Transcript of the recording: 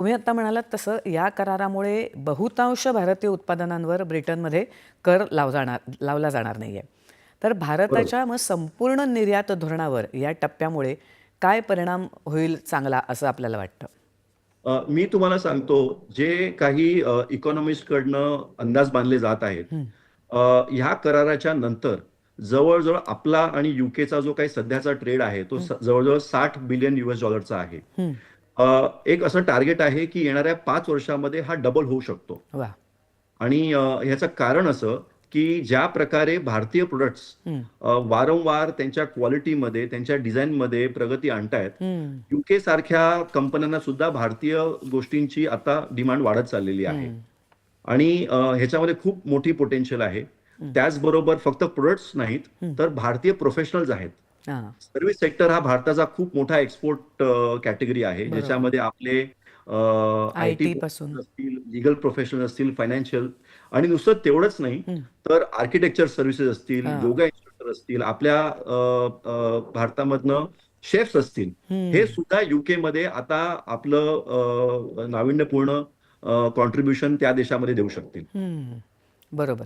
तुम्ही आता म्हणालात तसं या करारामुळे बहुतांश भारतीय उत्पादनांवर ब्रिटनमध्ये कर लाव जाणार लावला जाणार नाही आहे तर भारताच्या मग संपूर्ण निर्यात धोरणावर या टप्प्यामुळे काय परिणाम होईल चांगला असं आपल्याला वाटतं? मी तुम्हाला सांगतो जे काही इकॉनॉमिस्टकडनं अंदाज बांधले जात आहेत ह्या कराराच्या नंतर जवळजवळ आपला आणि युकेचा जो काही सध्याचा ट्रेड आहे तो जवळजवळ साठ बिलियन युएस डॉलरचा आहे. एक असं टार्गेट आहे की येणाऱ्या पाच वर्षामध्ये हा डबल होऊ शकतो आणि ह्याचं कारण असं की ज्या प्रकारे भारतीय प्रोडक्ट्स. वारंवार त्यांच्या क्वालिटीमध्ये त्यांच्या डिझाईनमध्ये प्रगती आणतायत. युके सारख्या कंपन्यांना सुद्धा भारतीय गोष्टींची आता डिमांड वाढत चाललेली आहे. आणि ह्याच्यामध्ये खूप मोठी पोटेन्शियल आहे त्याचबरोबर फक्त प्रोडक्ट्स नाहीत तर भारतीय प्रोफेशनल्स आहेत. सर्व्हिस सेक्टर हा भारताचा खूप मोठा एक्सपोर्ट कॅटेगरी आहे. ज्याच्यामध्ये आपले आयपासून. असतील लिगल प्रोफेशनल असतील फायनान्शियल आणि नुसतं तेवढंच नाही. तर आर्किटेक्चर सर्व्हिसेस असतील. योगा इन्स्ट्रक्टर असतील आपल्या भारतामधनं शेफ्स असतील हं. सुद्धा युके मध्ये आता आपलं नाविन्यपूर्ण कॉन्ट्रीब्युशन त्या देशामध्ये देऊ शकतील. बरोबर